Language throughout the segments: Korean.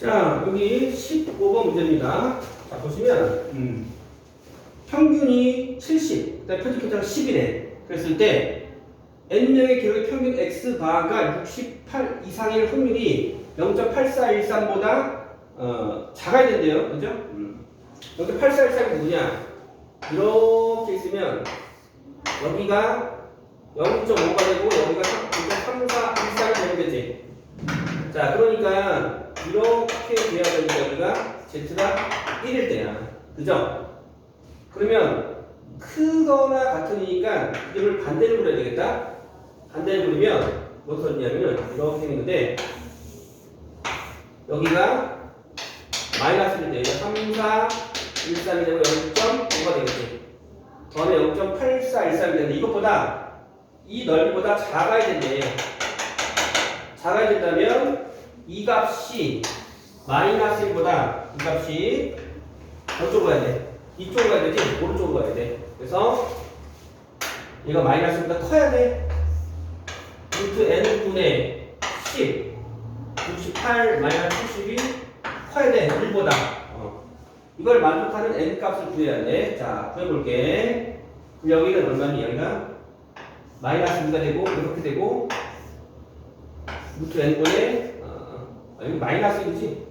자, 여기 15번 문제입니다. 자, 보시면, 음, 평균이 70, 그다음에 편집표장 10이래. 그랬을 때, n명의 기록의 평균 x바가 68 이상일 확률이 0.8413보다 어, 작아야 된대요. 그죠? 음. 0.8413이 누구냐? 이렇게 있으면, 여기가 0.5가 되고, 여기가 3.3413이 되는 거지. 자, 그러니까 이렇게 돼야 되니까 여기가 z가 1일 때야. 그죠? 그러면 크거나 같으니까 이걸 반대로 그려야 되겠다. 반대로 그리면 뭐가 되냐면은 이렇게 되는데 여기가 마이너스를 돼. 3, 4, 1, 3이 되고 0.5가 되겠지. 더하면 0.8413이 되는데 이것보다 이 넓이보다 작아야 된대. 작아야 된다면 이 값이 마이너스 1보다 이 값이 어쪽으로 가야 돼? 이쪽으로 가야 되지? 오른쪽으로 가야 돼. 그래서 얘가 마이너스보다 커야 돼. 루트 n분의 10, 68 마이너스 70이 커야 돼. 1보다. 어. 이걸 만족하는 n 값을 구해야 돼. 자, 구해볼게. 여기는 얼마니? 여기가 마이너스 2가 되고 이렇게 되고 루트 n분의 어, 아, 여기 마이너스 1이지?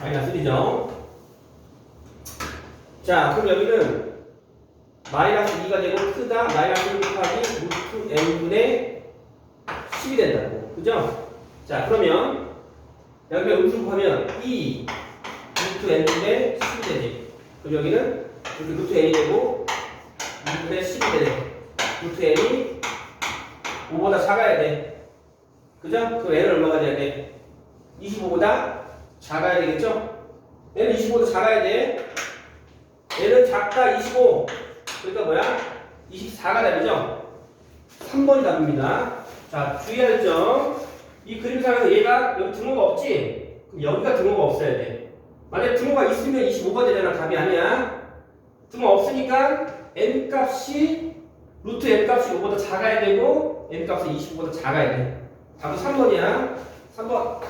마이너스 1이죠? 자, 그럼 여기는 마이너스 2가 되고 크다 마이너스 1 곱하기 루트 n분의 10이 된다고. 그죠? 자, 그러면 여기가 음수 곱하면 2 루트 n분의 10이 되지. 그럼 여기는 루트 n이 되고 2분의 10이 되네. 루트 n이 5보다 작아야 돼. 그죠? 그럼 n은 얼마가 돼야 돼? 25보다 작아야 되겠죠? n은 25보다 작아야 돼. n은 작다 25. 그러니까 뭐야? 24가 답이죠? 3번이 답입니다. 자, 주의할 점. 이 그림상에서 얘가 여기 등호가 없지? 그럼 여기가 등호가 없어야 돼. 만약에 등호가 있으면 25가 되잖아. 답이 아니야. 등호 없으니까 n 값이 루트 n 값이 5보다 작아야 되고 n 값이 25보다 작아야 돼. 답은 3번이야. 3번.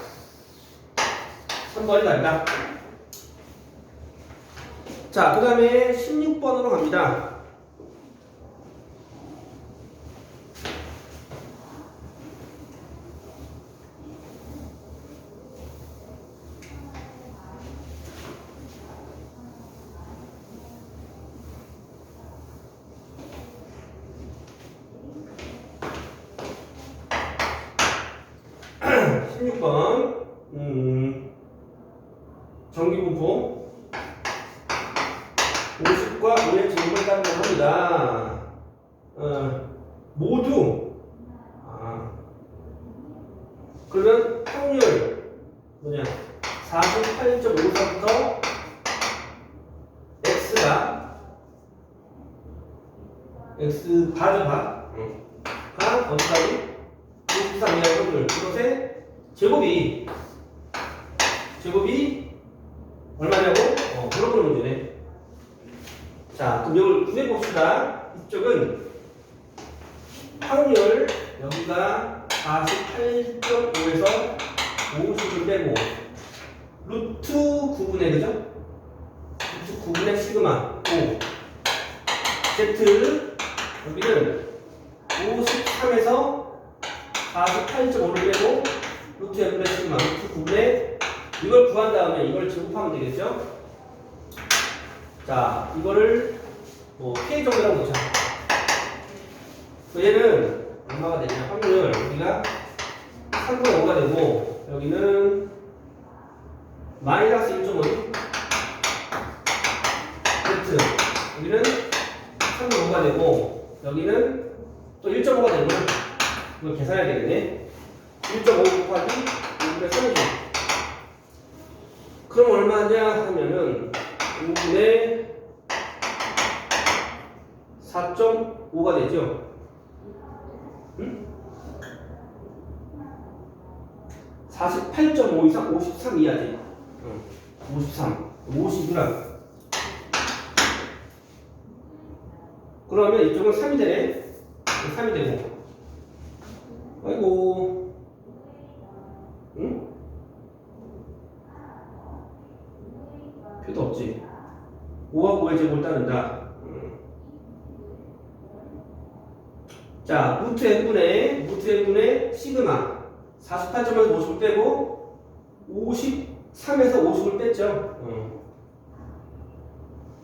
3번이 답이다. 자, 그 다음에 16번으로 갑니다. 십육 번 음, 정기분포 50과 5의 증을 따르고 합니다. 어, 모두. 아, 그러면 확률 뭐냐? 48.54부터 x가 x 바죠 바가 어디까지 53 이하의 확률. 이것의 제곱이 제곱이 얼마냐고? 어, 물어보는 문제네. 자, 그럼 이걸 구해 봅시다. 이쪽은 확률, 여기가 48.5에서 50을 빼고, 루트 9분의, 그죠? 루트 9분의 시그마 5. Z, 여기는 53에서 48.5를 빼고, 루트 n분의 시그마, 루트 9분의 이걸 구한 다음에 이걸 제곱하면 되겠죠? 자, 이거를 뭐 K 정도라고 놓자. 그 얘는 얼마가 되냐? 확률 여기가 3분의 5가 되고 여기는 마이너스 1.5 Z 여기는 3분의 5가 되고 여기는 또 1.5가 되면 이걸 계산해야 되겠네. 1.5 곱하기 5분의 3이죠. 그럼 얼마냐 하면은 5분의 4.5가 되죠. 응? 48.5 이상 53 이하지. 응. 53. 50g. 그러면 이쪽은 3이 되네. 3이 되고. 아이고. 응? 표도 없지. 5하고 5의 제곱을 따른다. 음. 자, 루트 n분의, 루트 n분의 시그마. 48점에서 50을 빼고, 53에서 50을 뺐죠. 음.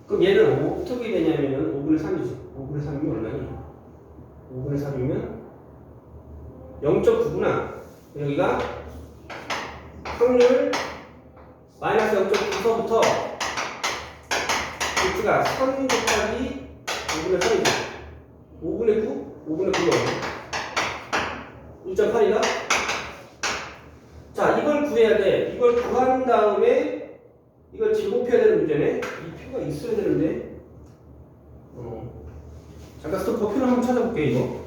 그럼 얘는 어떻게 되냐면은 5분의 3이지. 5분의 3이면 얼마니? 5분의 3이면 0.9구나. 여기가 확률 마이너스 0.9서부터 루트가 3 곱하기 5분의 3이죠. 5분의 9? 5분의 9는 1.8이다? 자, 이걸 구해야 돼. 이걸 구한 다음에 이걸 제곱해야 되는 문제네. 이 표가 있어야 되는데. 어. 잠깐 스톱 표를 한번 찾아볼게, 이거.